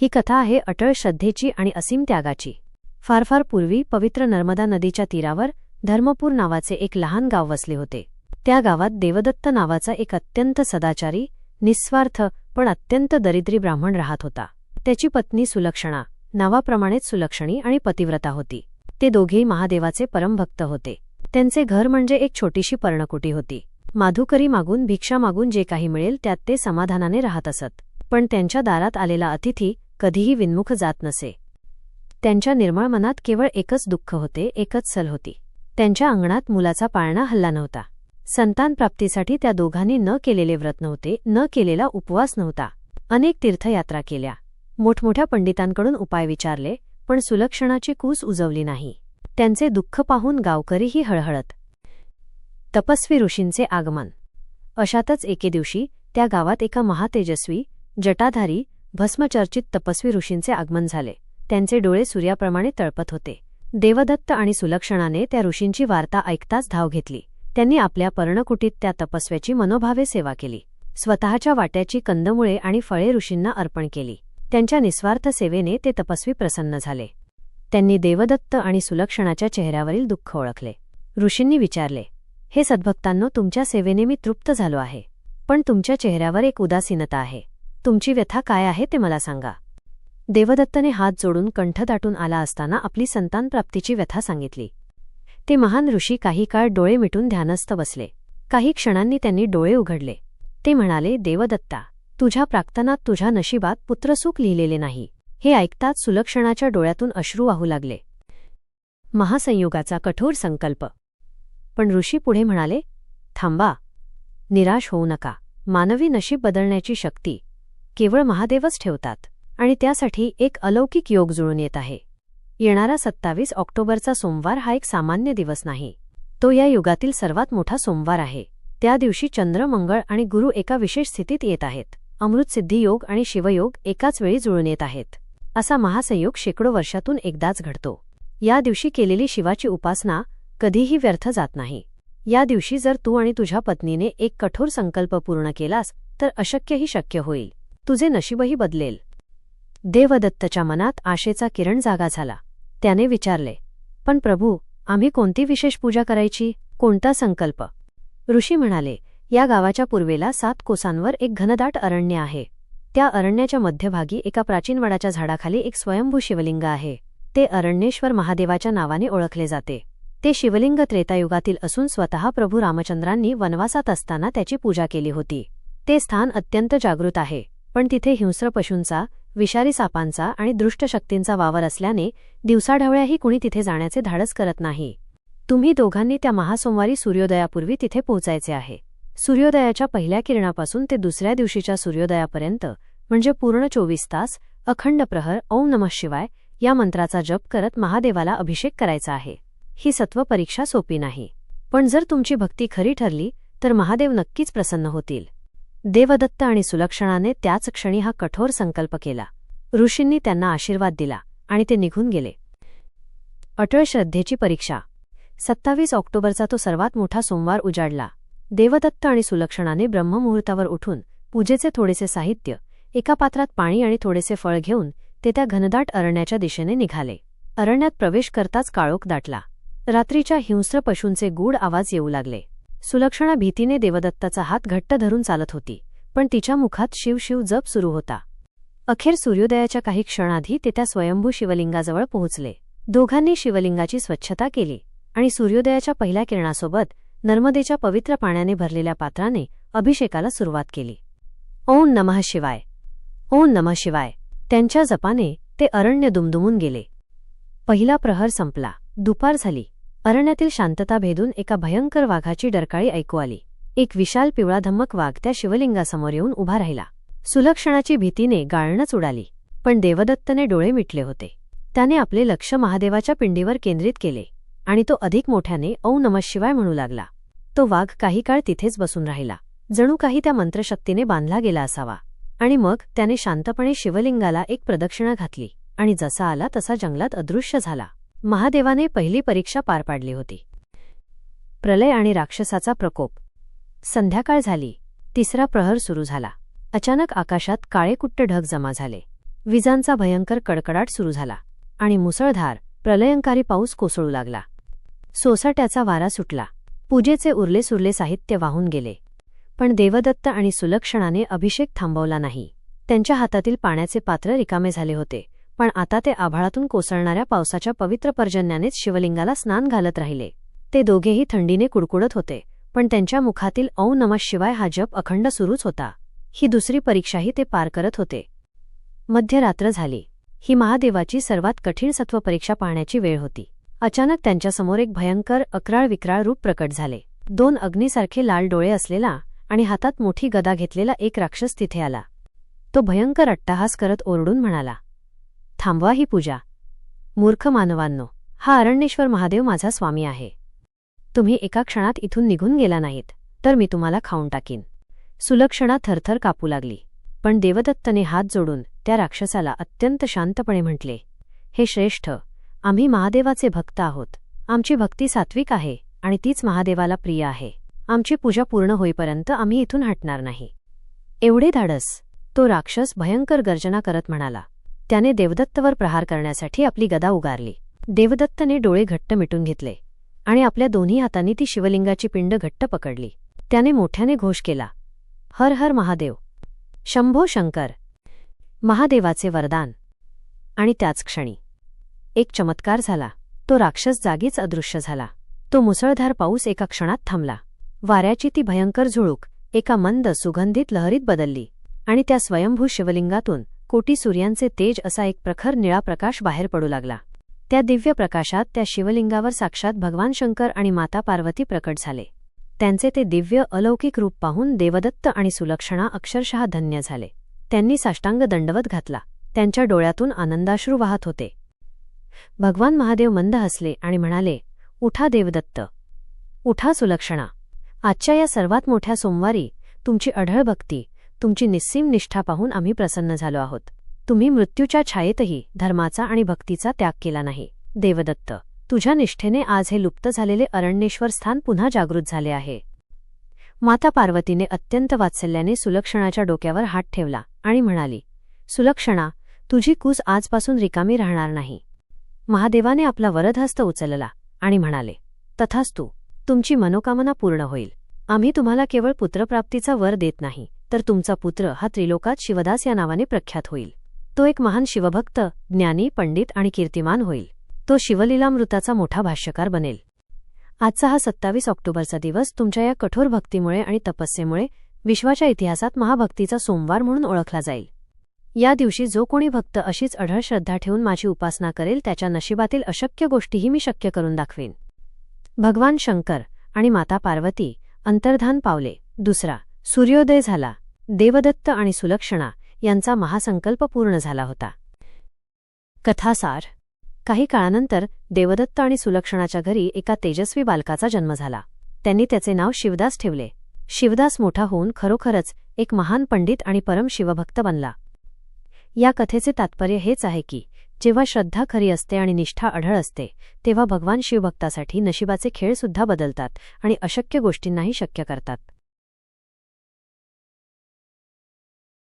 ही कथा आहे अटळ श्रद्धेची आणि असीम त्यागाची. फार फार पूर्वी पवित्र नर्मदा नदीच्या तीरावर धर्मपूर नावाचे एक लहान गाव वसले होते. त्या गावात देवदत्त नावाचा एक अत्यंत सदाचारी निस्वार्थ पण अत्यंत दरिद्री ब्राह्मण राहत होता. त्याची पत्नी सुलक्षणा नावाप्रमाणेच सुलक्षणी आणि पतिव्रता होती. ते दोघेही महादेवाचे परमभक्त होते. त्यांचे घर म्हणजे एक छोटीशी पर्णकुटी होती. माधुकरी मागून भिक्षा मागून जे काही मिळेल त्यात ते समाधानाने राहत असत. पण त्यांच्या दारात आलेला अतिथी कधीही विन्मुख जात नसे. त्यांच्या निर्मळ मनात केवळ एकच दुःख होते एकच सल होती. त्यांच्या अंगणात मुलाचा पाळणा हल्ला नव्हता. संतान प्राप्तीसाठी त्या दोघांनी न केलेले व्रत नव्हते न केलेला उपवास नव्हता. अनेक तीर्थयात्रा केल्या. मोठमोठ्या पंडितांकडून उपाय विचारले पण सुलक्षणाची कूस उजवली नाही. त्यांचे दुःख पाहून गावकरीही हळहळत. तपस्वी ऋषींचे आगमन. अशातच एके दिवशी त्या गावात एका महातेजस्वी जटाधारी भस्मचर्चित तपस्वी ऋषींचे आगमन झाले. त्यांचे डोळे सूर्याप्रमाणे तळपत होते. देवदत्त आणि सुलक्षणाने त्या ऋषींची वार्ता ऐकताच धाव घेतली. त्यांनी आपल्या पर्णकुटीत त्या तपस्व्याची मनोभावे सेवा केली. स्वतःच्या वाट्याची कंदमुळे आणि फळे ऋषींना अर्पण केली. त्यांच्या निस्वार्थ सेवेने ते तपस्वी प्रसन्न झाले. त्यांनी देवदत्त आणि सुलक्षणाच्या चेहऱ्यावरील दुःख ओळखले. ऋषींनी विचारले हे सद्भक्तांनो तुमच्या सेवेने मी तृप्त झालो आहे. पण तुमच्या चेहऱ्यावर एक उदासीनता आहे. तुमची व्यथा काय आहे ते मला सांगा. देवदत्तने हात जोडून कंठ दाटून आला असताना आपली संतानप्राप्तीची व्यथा सांगितली. ते महान ऋषी काही काळ डोळे मिटून ध्यानस्थ बसले. काही क्षणांनी त्यांनी डोळे उघडले. ते म्हणाले देवदत्ता तुझ्या प्राक्तनात तुझ्या नशिबात पुत्रसुख लिहिलेले नाही. हे ऐकताच सुलक्षणाच्या डोळ्यातून अश्रू वाहू लागले. महासंयोगाचा कठोर संकल्प. पण ऋषी पुढे म्हणाले थांबा निराश होऊ नका. मानवी नशीब बदलण्याची शक्ती केवळ महादेवच ठेवतात आणि त्यासाठी एक अलौकिक योग जुळून येत आहे. येणारा सत्तावीस ऑक्टोबरचा सोमवार हा एक सामान्य दिवस नाही. तो या युगातील सर्वात मोठा सोमवार आहे. त्या दिवशी चंद्र मंगळ आणि गुरु एका विशेष स्थितीत येत आहेत. अमृतसिद्धी योग आणि शिवयोग एकाच वेळी जुळून येत आहेत. असा महासंयोग शेकडो वर्षातून एकदाच घडतो. या दिवशी केलेली शिवाची उपासना कधीही व्यर्थ जात नाही. या दिवशी जर तू आणि तुझ्या पत्नीने एक कठोर संकल्प पूर्ण केलास तर अशक्यही शक्य होईल. तुझे नशीबही बदलेल. देवदत्तच्या मनात आशेचा किरण जागा झाला. त्याने विचारले पण प्रभू आम्ही कोणती विशेष पूजा करायची? कोणता संकल्प? ऋषी म्हणाले या गावाच्या पूर्वेला सात कोसांवर एक घनदाट अरण्य आहे. त्या अरण्याच्या मध्यभागी एका प्राचीन वडाच्या झाडाखाली एक स्वयंभू शिवलिंग आहे. ते अरण्येश्वर महादेवाच्या नावाने ओळखले जाते. ते शिवलिंग त्रेतायुगातील असून स्वतः प्रभू रामचंद्रांनी वनवासात असताना त्याची पूजा केली होती. ते स्थान अत्यंत जागृत आहे. पण तिथे हिंस्र पशूंचा विषारी सापांचा आणि दृष्टशक्तींचा वावर असल्याने दिवसाढवळ्याही कुणी तिथे जाण्याचे धाडस करत नाही. तुम्ही दोघांनी त्या महासोमवारी सूर्योदयापूर्वी तिथे पोहोचायचे आहे. सूर्योदयाच्या पहिल्या किरणापासून ते दुसऱ्या दिवशीच्या सूर्योदयापर्यंत म्हणजे पूर्ण चोवीस तास अखंड प्रहर ओम नमः शिवाय या मंत्राचा जप करत महादेवाला अभिषेक करायचा आहे. ही सत्वपरीक्षा सोपी नाही. पण जर तुमची भक्ती खरी ठरली तर महादेव नक्कीच प्रसन्न होतील. देवदत्त आणि सुलक्षणाने त्याच क्षणी हा कठोर संकल्प केला. ऋषींनी त्यांना आशीर्वाद दिला आणि ते निघून गेले. अटळ श्रद्धेची परीक्षा. सत्तावीस ऑक्टोबरचा तो सर्वात मोठा सोमवार उजाडला. देवदत्त आणि सुलक्षणाने ब्रह्ममुहूर्तावर उठून पूजेचे थोडेसे साहित्य एका पात्रात पाणी आणि थोडेसे फळ घेऊन ते त्या घनदाट अरण्याच्या दिशेने निघाले. अरण्यात प्रवेश करताच काळोख दाटला. रात्रीच्या हिंस्र पशूंचे गूढ आवाज येऊ लागले. सुलक्षणा भीतीने देवदत्ताचा हात घट्ट धरून चालत होती पण तिच्या मुखात शिवशिव जप सुरू होता. अखेर सूर्योदयाच्या काही क्षणाधी ते त्या स्वयंभू शिवलिंगाजवळ पोहोचले. दोघांनी शिवलिंगाची स्वच्छता केली आणि सूर्योदयाच्या पहिल्या किरणासोबत नर्मदेच्या पवित्र पाण्याने भरलेल्या पात्राने अभिषेकाला सुरुवात केली. ओम नमः शिवाय. ओम नमः शिवाय. त्यांच्या जपाने ते अरण्य दुमदुमून गेले. पहिला प्रहर संपला. दुपार झाली. अरण्यातील शांतता भेदून एका भयंकर वाघाची डरकाळी ऐकू आली. एक विशाल पिवळाधम्मक वाघ त्या शिवलिंगासमोर येऊन उभा राहिला. सुलक्षणाची भीतीने गाळणच उडाली पण देवदत्तने डोळे मिटले होते. त्याने आपले लक्ष महादेवाच्या पिंडीवर केंद्रित केले आणि तो अधिक मोठ्याने औ नमः शिवाय म्हणू लागला. तो वाघ काही काळ तिथेच बसून राहिला. जणू काही त्या मंत्रशक्तीने बांधला गेला असावा आणि मग त्याने शांतपणे शिवलिंगाला एक प्रदक्षिणा घातली आणि जसा आला तसा जंगलात अदृश्य झाला. महादेवाने पहिली परीक्षा पार पाडली होती. प्रलय आणि राक्षसाचा प्रकोप. संध्याकाळ झाली. तिसरा प्रहर सुरू झाला. अचानक आकाशात काळेकुट्ट ढग जमा झाले. विजांचा भयंकर कडकडाट सुरू झाला. आणि मुसळधार प्रलयंकारी पाऊस कोसळू लागला. सोसाट्याचा वारा सुटला. पूजेचे उरले सुरले साहित्य वाहून गेले. पण देवदत्त आणि सुलक्षणाने अभिषेक थांबवला नाही. त्यांच्या हातातील पाण्याचे पात्र रिकामे झाले होते. पण आता ते आभाळातून कोसळणाऱ्या पावसाच्या पवित्र पर्जन्यानेच शिवलिंगाला स्नान घालत राहिले. ते दोघेही थंडीने कुडकुडत होते पण त्यांच्या मुखातील औ नमः शिवाय हा जप अखंड सुरूच होता. ही दुसरी परीक्षाही ते पार करत होते. मध्यरात्र झाली. ही महादेवाची सर्वात कठीण सत्वपरीक्षा पाहण्याची वेळ होती. अचानक त्यांच्यासमोर एक भयंकर अकराळ विक्राळ रूप प्रकट झाले. दोन अग्नीसारखे लाल डोळे असलेला आणि हातात मोठी गदा घेतलेला एक राक्षस तिथे आला. तो भयंकर अट्टाहास करत ओरडून म्हणाला थांबवा ही पूजा. मूर्ख मानवांनो हा अरण्येश्वर महादेव माझा स्वामी आहे. तुम्ही एका क्षणात इथून निघून गेला नाहीत तर मी तुम्हाला खाऊन टाकीन. सुलक्षणा थरथर कापू लागली. पण देवदत्तने हात जोडून त्या राक्षसाला अत्यंत शांतपणे म्हटले हे श्रेष्ठ आम्ही महादेवाचे भक्त आहोत. आमची भक्ती सात्विक आहे आणि तीच महादेवाला प्रिय आहे. आमची पूजा पूर्ण होईपर्यंत आम्ही इथून हटणार नाही. एवढे धाडस. तो राक्षस भयंकर गर्जना करत म्हणाला. त्याने देवदत्तवर प्रहार करण्यासाठी आपली गदा उगारली. देवदत्तने डोळे घट्ट मिटून घेतले आणि आपल्या दोन्ही हातांनी ती शिवलिंगाची पिंड घट्ट पकडली. त्याने मोठ्याने घोष केला हर हर महादेव शंभो शंकर महादेवाचे वरदान. आणि त्याच क्षणी एक चमत्कार झाला. तो राक्षस जागीच अदृश्य झाला. तो मुसळधार पाऊस एका क्षणात थांबला. वाऱ्याची ती भयंकर झुळूक एका मंद सुगंधित लहरीत बदलली आणि त्या स्वयंभू शिवलिंगातून कोटी सूर्यांचे तेज असा एक प्रखर निळा प्रकाश बाहेर पडू लागला. त्या दिव्य प्रकाशात त्या शिवलिंगावर साक्षात भगवान शंकर आणि माता पार्वती प्रकट झाले. त्यांचे ते दिव्य अलौकिक रूप पाहून देवदत्त आणि सुलक्षणा अक्षरशः धन्य झाले. त्यांनी साष्टांग दंडवत घातला. त्यांच्या डोळ्यातून आनंदाश्रू वाहत होते. भगवान महादेव मंद हसले आणि म्हणाले उठा देवदत्त. उठा सुलक्षणा. आजच्या या सर्वात मोठ्या सोमवारी तुमची अढळ भक्ती तुमची निस्सीम निष्ठा पाहून आम्ही प्रसन्न झालो आहोत. तुम्ही मृत्यूच्या छायेतही धर्माचा आणि भक्तीचा त्याग केला नाही. देवदत्त तुझ्या निष्ठेने आज हे लुप्त झालेले अरण्येश्वर स्थान पुन्हा जागृत झाले आहे. माता पार्वतीने अत्यंत वात्सल्याने सुलक्षणाच्या डोक्यावर हात ठेवला आणि म्हणाली सुलक्षणा तुझी कूस आजपासून रिकामी राहणार नाही. महादेवाने आपला वरदहस्त उचलला आणि म्हणाले तथास्तू तुमची मनोकामना पूर्ण होईल. आम्ही तुम्हाला केवळ पुत्रप्राप्तीचा वर देत नाही. तर तुमचा पुत्र हा त्रिलोकात शिवदास या नावाने प्रख्यात होईल. तो एक महान शिवभक्त ज्ञानी पंडित आणि कीर्तिमान होईल. तो शिवलीलामृताचा मोठा भाष्यकार बनेल. आजचा हा सत्तावीस ऑक्टोबरचा दिवस तुमच्या या कठोर भक्तीमुळे आणि तपस्येमुळे विश्वाच्या इतिहासात महाभक्तीचा सोमवार म्हणून ओळखला जाईल. या दिवशी जो कोणी भक्त अशीच अढळ श्रद्धा ठेवून माझी उपासना करेल त्याच्या नशिबातील अशक्य गोष्टीही मी शक्य करून दाखवीन. भगवान शंकर आणि माता पार्वती अंतर्धान पावले. दुसरा सूर्योदय झाला. देवदत्त आणि सुलक्षणा यांचा महासंकल्प पूर्ण झाला होता. कथासार. काही काळानंतर देवदत्त आणि सुलक्षणाच्या घरी एका तेजस्वी बालकाचा जन्म झाला. त्यांनी त्याचे नाव शिवदास ठेवले. शिवदास मोठा होऊन खरोखरच एक महान पंडित आणि परम शिवभक्त बनला. या कथेचे तात्पर्य हेच आहे की जेव्हा श्रद्धा खरी असते आणि निष्ठा अढळ असते तेव्हा भगवान शिवभक्तासाठी नशिबाचे खेळसुद्धा बदलतात आणि अशक्य गोष्टींनाही शक्य करतात.